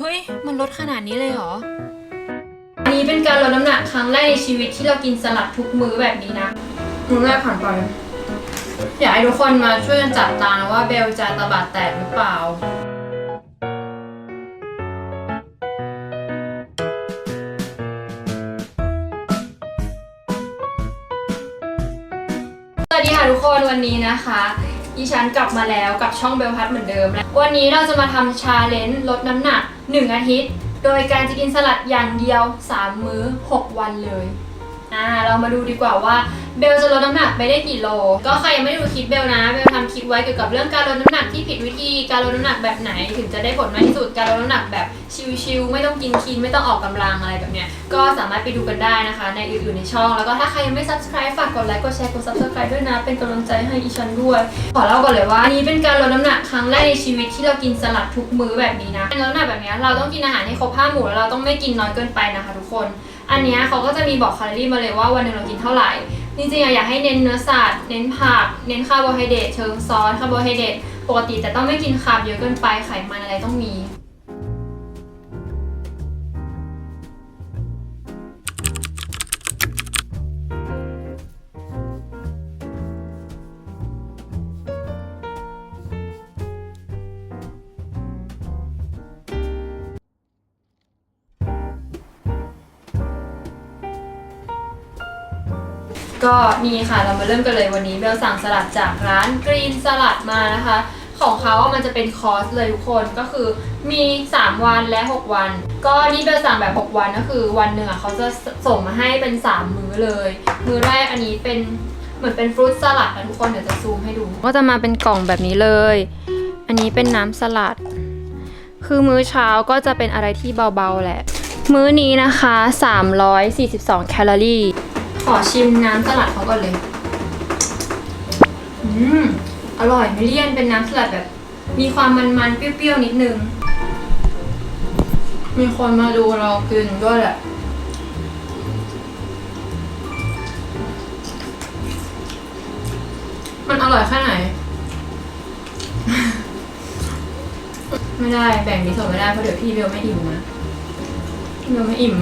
เฮ้ย มันลดขนาดนี้เลยเหรอ อันนี้เป็นการลดน้ำหนักครั้งแรกในชีวิตที่เรากินสลัดทุกมื้อแบบนี้นะมื้อแรกผ่านไปอยากให้ทุกคนมาช่วยกันจับตานะว่าเบลจะตะบาดแตกหรือเปล่า สวัสดีค่ะทุกคนวันนี้นะคะ ดิฉันกลับมาแล้วกับช่องเบลพัทเหมือนเดิมและวันนี้เราจะมาทำชาเลนจ์ลดน้ำหนัก 1 อาทิตย์ โดยการจะกินสลัดอย่างเดียว 3 มื้อ 6 วันเลย อ่าเรามาดูดีกว่าว่าเบลจะลดน้ำหนักไปได้กี่โล ก็ใครยังไม่ได้ดูคลิปเบลนะ เบลทำคลิปไว้เกี่ยวกับเรื่องการลดน้ำหนักที่ผิดวิธี การลดน้ำหนักแบบไหน ถึงจะได้ผลมากที่สุด การลดน้ำหนักแบบชิลๆ ไม่ต้องกินคีน ไม่ต้องออกกำลังอะไรแบบเนี้ย ก็สามารถไปดูกันได้นะคะ ในอื่นๆในช่อง แล้วก็ถ้าใครยังไม่ subscribe ฝากกดไลค์ กดแชร์ กด subscribe ด้วยนะ เป็นกำลังใจให้อีชันด้วย ขอเล่าก่อนเลยว่านี้เป็นการลดน้ำหนักครั้งแรกในชีวิตที่เรากินสลัดทุกมื้อแบบนี้นะการลดน้ำหนักแบบเนี้ยเราต้องกินอาหารให้ครบห้าหมู่แล้วเราต้องไม่กินน้อยเกินไปนะคะ ทุกคน อันเนี้ยเขาก็จะมีบอกแคลอรี่มาเลยว่าวันหนึ่งเรากินเท่าไหร่จริงๆอะอยากให้เน้นเนื้อสัตว์เน้นผัก เน้นคาร์โบไฮเดรตเชิงซ้อนคาร์โบไฮเดรตปกติแต่ต้องไม่กินคาร์บเยอะเกินไปไขมันอะไรต้องมี ก็นี่ค่ะเรามาเริ่มกันเลยวันนี้เบลสั่งสลัดจากร้านกรีนสลัดมานะคะ ของเขาอะมันจะเป็นคอร์สเลยทุกคนก็คือมี 3 วันและ 6 วัน ก็นี่เบลสั่งแบบ 6 วันก็คือวันหนึ่งอะเขาจะส่งมาให้เป็น 3 มื้อเลย มื้อแรกอันนี้เป็นเหมือนเป็นฟรุตสลัดนะทุกคนเดี๋ยวจะซูมให้ดู ก็จะมาเป็นกล่องแบบนี้เลย อันนี้เป็นน้ำสลัด คือมื้อเช้าก็จะเป็นอะไรที่เบาๆแหละ มื้อนี้นะคะ 342 แคลอรี่ ขอชิมน้ำสลัดเขาก่อนเลย อืม อร่อยไม่เลี่ยนเป็นน้ำสลัดแบบ มีความมันๆ เปรี้ยวๆ นิดนึง มีคนมาดูเรากินด้วยแหละ มันอร่อยแค่ไหน ไม่ได้แบ่งนี้ส่งไม่ได้ เพราะเดี๋ยวพี่เบลไม่อิ่มนะพี่เบลไม่อิ่ม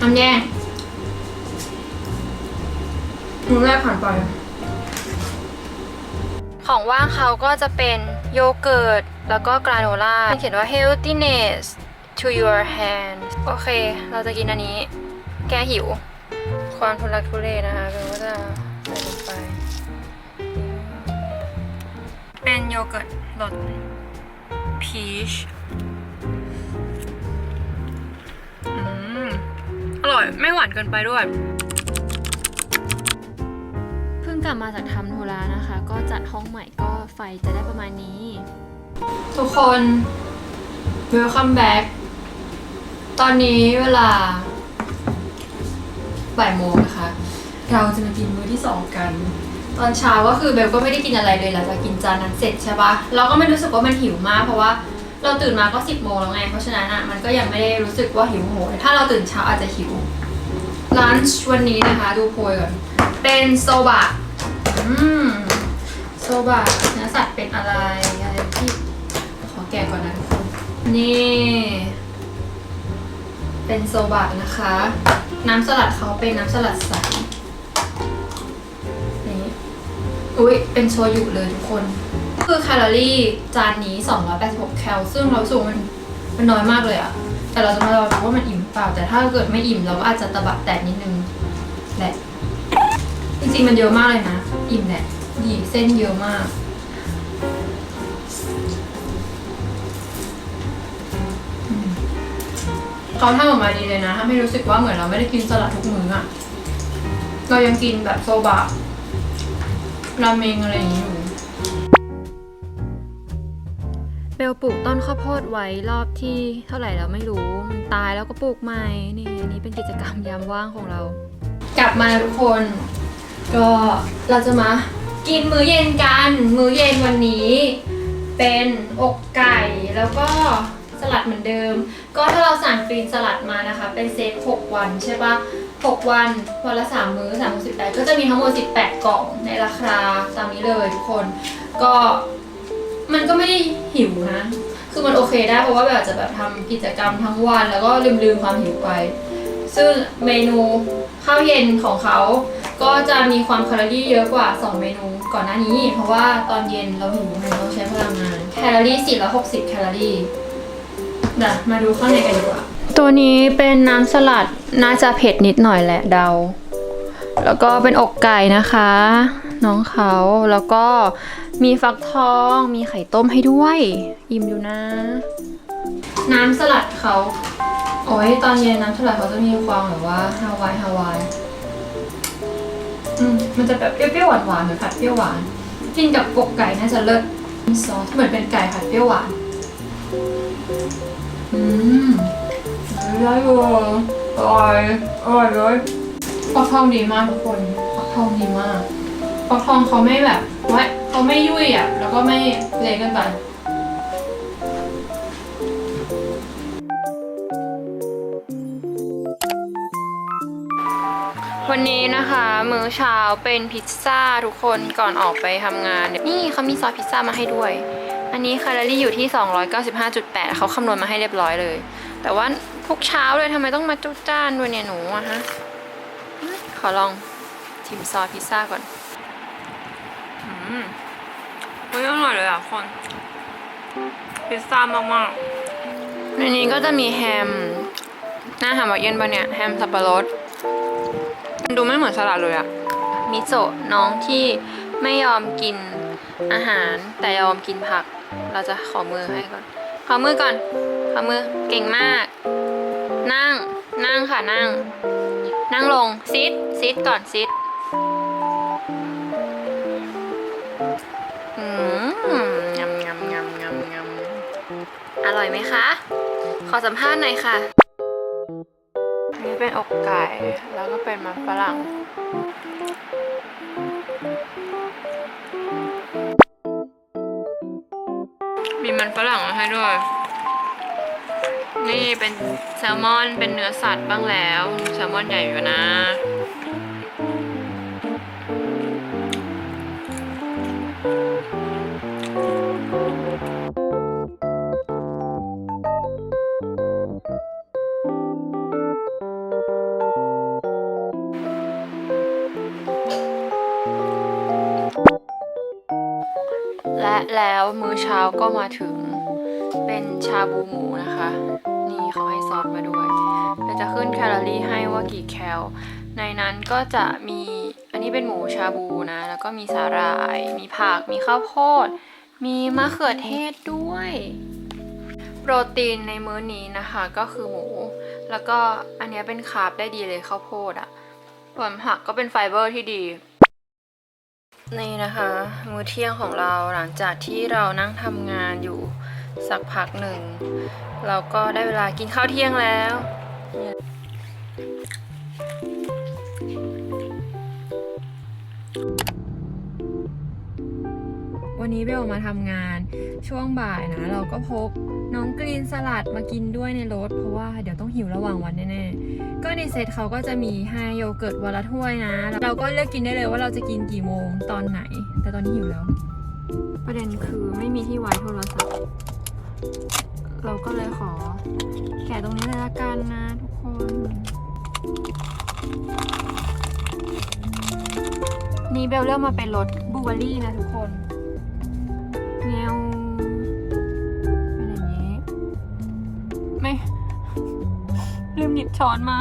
ทำแย่ มือแรกผ่านไป ของว่างเขาก็จะเป็นโยเกิร์ต แล้วก็กราโนล่าเขียนว่า healthiness to your hands โอเค เราจะกินอันนี้ แก้หิว ความทุลักทุเลนะคะเราก็จะใส่ลงไป เป็นโยเกิร์ตรสพีชอืมอร่อย ไม่หวานเกินไปด้วย กลับมาจากทำธุระนะคะ ก็จัดห้องใหม่ก็ไฟจะได้ประมาณนี้ ทุกคน welcome back ตอนนี้เวลาบ่ายโมงนะคะ เราจะมากินมื้อที่สองกัน ตอนเช้าก็คือเบลก็ไม่ได้กินอะไรเลยหลังจากกินจานนั้นเสร็จใช่ปะเราก็ไม่รู้สึกว่ามันหิวมากเพราะว่าเราตื่นมาก็สิบโมงแล้วไง เพราะฉะนั้นอะมันก็ยังไม่ได้รู้สึกว่าหิวโหยถ้าเราตื่นเช้าอาจจะหิวลันช์วันนี้นะคะ ดูโพยก่อน เป็นโซบะ อืมโซบะเนื้อสัตว์เป็นอะไรอะไรที่ขอแกะก่อนนะทุกคนนี่ เป็นโซบะนะคะ น้ำสลัดเขาเป็นน้ำสลัดใสนี่อุ้ยเป็นโชยุเลยทุกคน คือแคลอรี่จานนี้ 286 แคล ซึ่งเราสูงมันมันน้อยมากเลยอะแต่เราจะมาลองดูว่ามันอิ่มเปล่า แต่ถ้าเกิดไม่อิ่มเราก็อาจจะตะบะแตกนิดนึงแหละจริงๆมันเยอะมากเลยนะ อิ่มแหละดีเส้นเยอะมาก เขาทำออกมาดีเลยนะทำให้รู้สึกว่าเหมือนเราไม่ได้กินสลัดทุกมื้ออะเรายังกินแบบโซบะราเมงอะไรอย่างนี้อยู่เบลปลูกต้นข้าวโพดไว้รอบที่เท่าไหร่แล้วไม่รู้ มันตายแล้วก็ปลูกใหม่ นี่อันนี้เป็นกิจกรรมยามว่างของเรา กลับมาทุกคน ก็เราจะมากินมื้อเย็นกัน มื้อเย็นวันนี้ เป็นอกไก่แล้วก็สลัดเหมือนเดิม ก็ถ้าเราสั่งฟรีนสลัดมานะคะ เป็นเซต6วันใช่ปะ6วันวันละ3มื้อ3มื้อ18 ก็จะมีทั้งหมด 18 กล่องในราคาตามนี้เลยทุกคน ก็มันก็ไม่ได้หิวนะ คือมันโอเคได้เพราะว่าแบบจจะแบบทำกิจกรรมทั้งวัน แล้วก็ลืมลืมความหิวไป ซึ่งเมนูข้าวเย็นของเขาก็จะมีความแคลอรี่เยอะกว่า 2 เมนูก่อนหน้านี้ เพราะว่าตอนเย็นเราหิวไงเราใช้พลังงานแคลอรี่ 460 แคลอรี่เดี๋ยวมาดูข้างในกันดีกว่า ตัวนี้เป็นน้ำสลัดน่าจะเผ็ดนิดหน่อยแหละเดา แล้วก็เป็นอกไก่นะคะ น้องเขาแล้วก็มีฟักทองมีไข่ต้มให้ด้วย อิ่มอยู่นะ น้ำสลัดเขา โอ้ยตอนเย็นน้ำสลัดเขาจะมีความแบบว่าฮาวายฮาวายอืมมันจะแบบเปรี้ยวๆหวานๆเหมือนผัดเปรี้ยวหวานกินกับอกไก่น่าจะเลิศมีซอสเหมือนเป็นไก่ผัดเปรี้ยวหวาน อืมได้อยู่อร่อยอร่อยเลยฟักทองดีมากทุกคนฟักทองดีมากฟักทองเขาไม่แบบว่าเขาไม่ยุ่ยอะ แล้วก็ไม่เละเกันไป มื้อเช้าเป็นพิซซ่าทุกคนก่อนออกไปทำงาน นี่เขามีซอสพิซซ่ามาให้ด้วย อันนี้แคลอรี่อยู่ที่ 295.8 เขาคำนวณมาให้เรียบร้อยเลย แต่ว่าทุกเช้าเลยทำไมต้องมาจุจ้านด้วยเนี่ยหนูอะฮะ ขอลองชิมซอสพิซซ่าก่อน อืมเฮ้ยอร่อยเลยอะคนพิซซ่ามากๆในนี้ก็จะมีแฮม หน้าฮามเบอเกอร์ปะเนี่ย แฮมสับปะรด ดูไม่เหมือนสลัดเลยอะมิโซะน้องที่ไม่ยอมกินอาหารแต่ยอมกินผัก เราจะขอมือให้ก่อน ขอมือก่อน ขอมือเก่งมาก นั่ง นั่งค่ะนั่ง นั่งลงซิดซิดก่อนซิดอืมงำงำงำงำงำอร่อยไหมคะ ขอสัมภาษณ์หน่อยค่ะ เป็นอกไก่ แล้วก็เป็นมันฝรั่ง มีมันฝรั่งมาให้ด้วย นี่เป็นแซลมอนเป็นเนื้อสัตว์บ้างแล้ว แซลมอนใหญ่อยู่นะ แล้วมื้อเช้าก็มาถึงเป็นชาบูหมูนะคะ นี่เขาให้ซอสมาด้วยเดี๋ยวจะขึ้นแคลอรี่ให้ว่ากี่แคล ในนั้นก็จะมีอันนี้เป็นหมูชาบูนะ แล้วก็มีสาหร่าย มีผัก มีข้าวโพด มีมะเขือเทศด้วย โปรตีนในมื้อนี้นะคะก็คือหมู แล้วก็อันนี้เป็นคาร์บได้ดีเลยข้าวโพดอะส่วนผักก็เป็นไฟเบอร์ที่ดี นี่นะคะ มื้อเที่ยงของเราหลังจากที่เรานั่งทำงานอยู่สักพักหนึ่ง เราก็ได้เวลากินข้าวเที่ยงแล้ว วันนี้เบลมาทำงานช่วงบ่ายนะ เราก็พกน้องกรีนสลัดมากินด้วยในรถ เพราะว่าเดี๋ยวต้องหิวระหว่างวันแน่ๆ ก็ในเซตเขาก็จะมีให้โยเกิร์ตวันละถ้วยนะ เราก็เลือกกินได้เลยว่าเราจะกินกี่โมงตอนไหน แต่ตอนนี้หิวแล้ว ประเด็นคือไม่มีที่ไว้โทรศัพท์ เราก็เลยขอ แกะตรงนี้เลยละกันนะทุกคนนี่เบลเลือกมาเป็นรสบูเบอร์รี่นะทุกคน ช้อนมา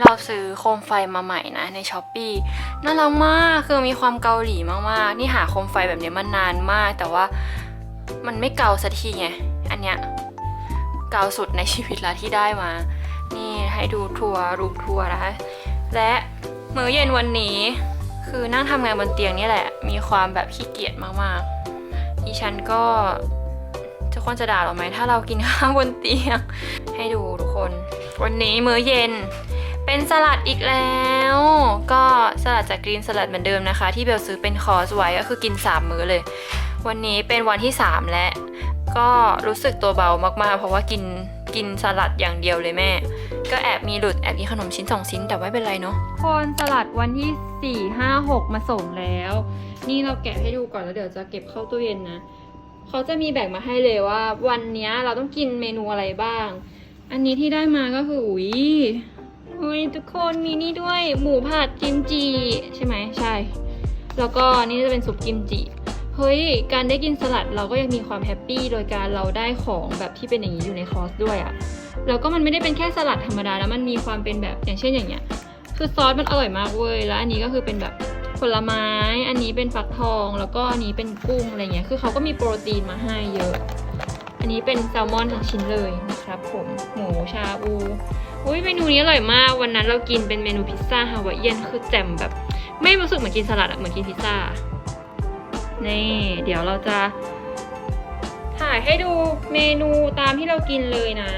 เราซื้อโคมไฟมาใหม่นะในช้อปปีน่ารักมากคือมีความเกาหลีมากๆ นี่หาโคมไฟแบบนี้มานานมาก แต่ว่ามันไม่เกาสักทีไง อันเนี้ยเกาสุดในชีวิตละที่ได้มา นี่ให้ดูทัวร์รูปทัวร์นะคะและมื้อเย็นวันนี้ คือนั่งทำงานบนเตียงนี่แหละ มีความแบบขี้เกียจมากๆดิฉันก็ทุกคนจะด่าเราไหมถ้าเรากินข้าวบนเตียง ให้ดูทุกคน วันนี้มื้อเย็น เป็นสลัดอีกแล้ว ก็สลัดจากกรีนสลัดเหมือนเดิมนะคะ ที่เบลซื้อเป็นคอร์สไว้ก็คือกิน 3 มื้อเลย วันนี้เป็นวันที่ 3 และก็รู้สึกตัวเบามากๆ เพราะว่ากินกินสลัดอย่างเดียวเลยแม่ ก็แอบมีหลุดแอบกินขนมชิ้นสองชิ้นแต่ไม่เป็นไรเนาะคนสลัดวันที่ 4 5 6 มาส่งแล้ว นี่เราแกะให้ดูก่อนแล้วเดี๋ยวจะเก็บเข้าตู้เย็นนะเขาจะมีแบ่งมาให้เลยว่า วันนี้เราต้องกินเมนูอะไรบ้าง อันนี้ที่ได้มาก็คืออุ้ยอุ้ยทุกคนมีนี่ด้วยหมูผัดกิมจิใช่ไหมใช่ แล้วก็นี่จะเป็นซุปกิมจิเฮ้ย การได้กินสลัดเราก็ยังมีความแฮปปี้โดยการเราได้ของแบบที่เป็นอย่างนี้อยู่ในคอร์สด้วยอะ แล้วก็มันไม่ได้เป็นแค่สลัดธรรมดาแล้วมันมีความเป็นแบบอย่างเช่นอย่างเงี้ย คือซอสมันอร่อยมากเว้ยแล้วอันนี้ก็คือเป็นแบบผลไม้ อันนี้เป็นฟักทอง แล้วก็อันนี้เป็นกุ้งอะไรเงี้ย คือเขาก็มีโปรตีนมาให้เยอะ อันนี้เป็นแซลมอนทั้งชิ้นเลยนะครับผมหมูชาบูอุ้ยเมนูนี้อร่อยมาก วันนั้นเรากินเป็นเมนูพิซซ่าฮาวายเอียนคือแจ่มแบบ ไม่รู้สึกเหมือนกินสลัดอะเหมือนกินพิซซ่า นี่ เดี๋ยวเราจะถ่ายให้ดูเมนูตามที่เรากินเลยนะ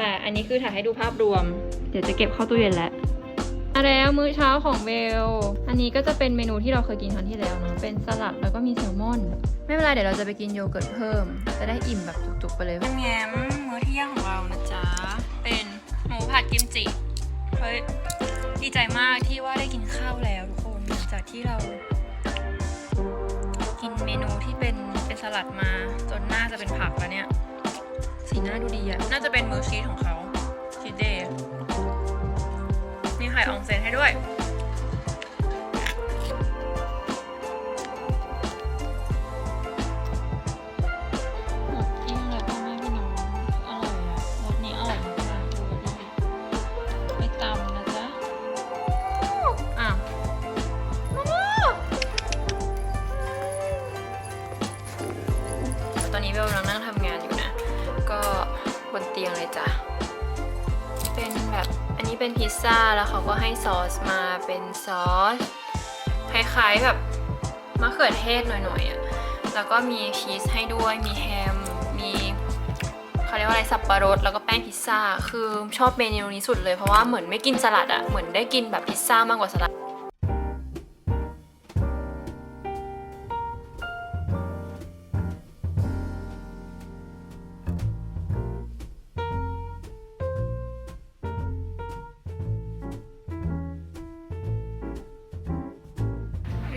แต่อันนี้คือถ่ายให้ดูภาพรวม เดี๋ยวจะเก็บเข้าตู้เย็นแล้วอะแล้วมื้อเช้าของเบลอันนี้ก็จะเป็นเมนูที่เราเคยกินครั้งที่แล้วเนาะ เป็นสลัดแล้วก็มีแซลมอน ไม่เป็นไรเดี๋ยวเราจะไปกินโยเกิร์ตเพิ่ม จะได้อิ่มแบบจุกๆไปเลยแง้มมื้อเที่ยงของเรานะจ๊ะ เป็นหมูผัดกิมจิเฮ้ยดีใจมากที่ว่าได้กินข้าวแล้วทุกคนหลังจากที่เรา กินเมนูที่เป็นเป็นสลัดมาจนหน้าจะเป็นผักแล้วเนี่ยสี หน้าดูดีอะน่าจะเป็นมือชีสของเขาชีสเดย์มีไข่อองเซนให้ด้วย บนเตียงเลยจ้ะ เป็นแบบอันนี้เป็นพิซซ่าแล้วเขาก็ให้ซอสมาเป็นซอสคล้ายๆแบบมะเขือเทศหน่อยๆอะ่ะ แล้วก็มีชีสให้ด้วย มีแฮม มีเขาเรียกว่าอะไรสับปะรด แล้วก็แป้งพิซซ่า คือชอบเมนูนี้สุดเลยเพราะว่าเหมือนไม่กินสลัดอะ่ะ เหมือนได้กินแบบพิซซ่ามากกว่าสลัด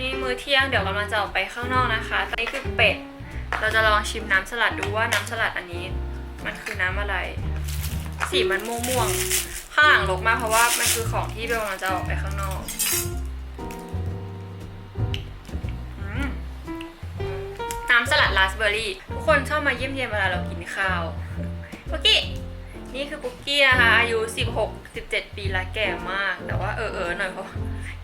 นี่มื้อเที่ยงเดี๋ยวกำลังจะออกไปข้างนอกนะคะตอนนี้คือเป็ด เราจะลองชิมน้ำสลัดดูว่าน้ำสลัดอันนี้ มันคือน้ำอะไร สีมันม่วงๆ ข้างหลังรกมากเพราะว่ามันคือของที่เบลกำลังจะออกไปข้างนอกน้ำสลัดราสเบอร์รี่ทุกคนชอบมาเยี่ยมเยียนเวลาเรากินข้าวปุกกี้ นี่คือปุกกี้นะคะอายุ 16 17 ปีและแก่มาก แต่ว่าเออเออหน่อยเพราะ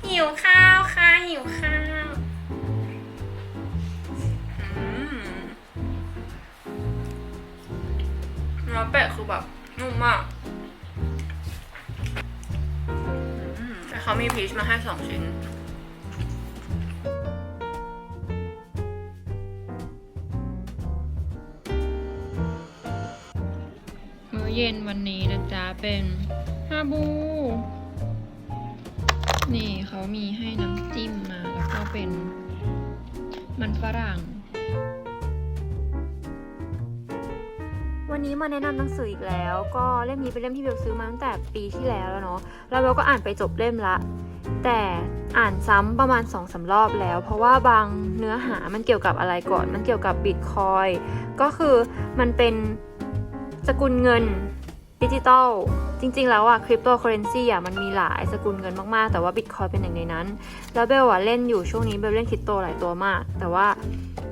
หิวข้าวค่ะหิวข้าวเนื้อเป็ดคือแบบนุ่มมากแต่เขามีพีชมาให้สองชิ้น อเย็นวันนี้นะจ๊ะเป็นฮาบู นี่เขามีให้น้ำจิ้มมาแล้วก็เป็นมันฝรั่ง วันนี้มาแนะนำหนังสืออีกแล้ว ก็เล่มนี้เป็นเล่มที่เบลซื้อมาตั้งแต่ปีที่แล้วแล้วเนาะแล้วเบลก็อ่านไปจบเล่มละ แต่อ่านซ้ำประมาณ2อสารอบแล้ว เพราะว่าบางเนื้อหามันเกี่ยวกับอะไรก่อน มันเกี่ยวกับบิตคอยก็คือมันเป็น สกุลเงินดิจิตอลจริงๆ แล้วอะคริปโตเคอเรนซีอะมันมีหลายสกุลเงินมากๆ แต่ว่าบิตคอยเป็นหนึ่งในนั้น แล้วเบลอะเล่นอยู่ช่วงนี้เบลเล่นคริปโตหลายตัวมาก แต่ว่า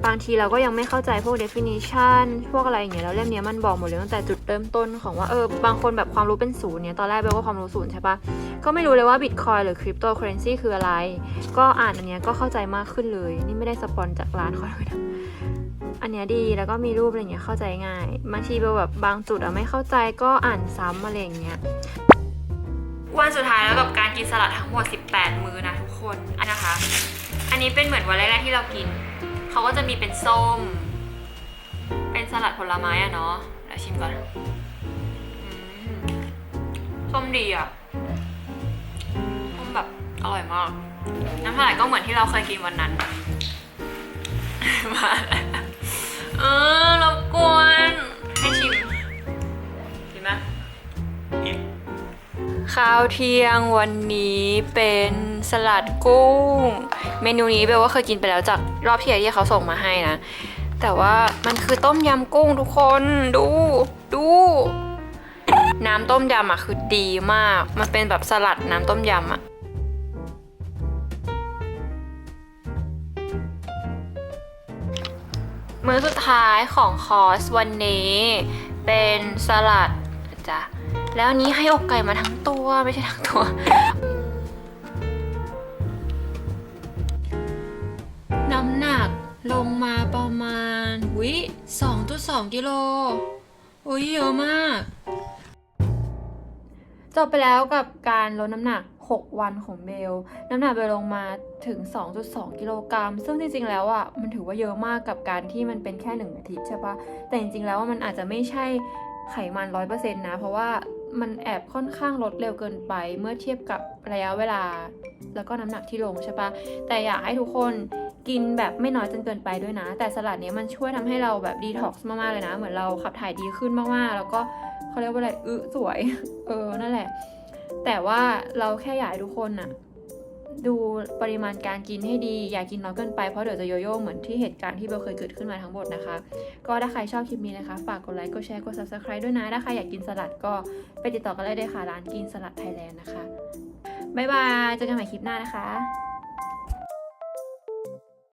บางทีเราก็ยังไม่เข้าใจพวก definition พวกอะไรอย่างเงี้ยแล้วเล่มเนี้ยมันบอกหมดเลยตั้งแต่จุดเริ่มต้นของว่าเออบางคนแบบความรู้เป็นศูนย์เนี่ยตอนแรกเบลก็ความรู้ศูนย์ใช่ปะก็ไม่รู้เลยว่าบิตคอยหรือคริปโตเคอเรนซีคืออะไร ก็อ่านอันเนี้ยก็เข้าใจมากขึ้นเลย นี่ไม่ได้สปอนจากร้านเขาเลยนะ อันเนี้ยดีแล้วก็มีรูปอะไรเงี้ยเข้าใจง่ายบางทีเบลแบบบางจุดอะไม่เข้าใจก็อ่านซ้ำอะไรอย่างเงี้ยวันสุดท้ายแล้วกับการกินสลัดทั้งหมด 18 มื้อนะทุกคนอันนะคะ อันนี้เป็นเหมือนวันแรกๆที่เรากิน เขาก็จะมีเป็นส้ม เป็นสลัดผลไม้อะเนาะเดี๋ยวชิมก่อนอืมส้มดีอะส้มแบบอร่อยมาก น้ำสลัดก็เหมือนที่เราเคยกินวันนั้น มาแล้ว เออรบกวนให้ชิมชิมไหมข้าวเที่ยงวันนี้เป็นสลัดกุ้ง เมนูนี้เบลว่าเคยกินไปแล้วจากรอบที่แล้วที่เขาส่งมาให้นะ แต่ว่ามันคือต้มยำกุ้งทุกคนดูดูน้ำต้มยำอะคือดีมาก มันเป็นแบบสลัดน้ำต้มยำอะ มื้อสุดท้ายของคอร์สวันนี้ เป็นสลัดจ้ะแล้วนนี้ให้อกไก่มาทั้งตัวไม่ใช่ทั้งตัว น้ำหนักลงมาประมาณวิ2.2 กิโลอุ้ยเยอะมาก จบไปแล้วกับการลดน้ำหนัก 6 วันของเบล น้ำหนักเบลลงมาถึง 2.2 กิโลกรัม ซึ่งจริงๆ แล้วอะ มันถือว่าเยอะมากกับการที่มันเป็นแค่1อาทิตย์ใช่ปะแต่จริงๆ แล้วมันอาจจะไม่ใช่ไขมัน100%นะ เพราะว่ามันแอบค่อนข้างลดเร็วเกินไป เมื่อเทียบกับระยะเวลา แล้วก็น้ำหนักที่ลงใช่ปะแต่อยากให้ทุกคนกินแบบไม่น้อยจนเกินไปด้วยนะ แต่สลัดเนี้ยมันช่วยทำให้เราแบบดีท็อกซ์มากๆเลยนะ เหมือนเราขับถ่ายดีขึ้นมากๆ แล้วก็เขาเรียกว่าอะไรอึสวย เออ นั่นแหละ แต่ว่าเราแค่อยากให้ทุกคนน่ะดูปริมาณการกินให้ดี อย่ากินน้อยเกินไปเพราะเดี๋ยวจะโยโย่เหมือนที่เหตุการณ์ที่เบลเคยเกิดขึ้นมาทั้งหมดนะคะ ก็ถ้าใครชอบคลิปนี้นะคะ ฝากกดไลค์กดแชร์กด subscribe ด้วยนะ ถ้าใครอยากกินสลัดก็ไปติดต่อกันเลยได้ค่ะร้านกินสลัดไทยแลนด์นะคะบ๊ายบายเจอกันใหม่คลิปหน้านะคะ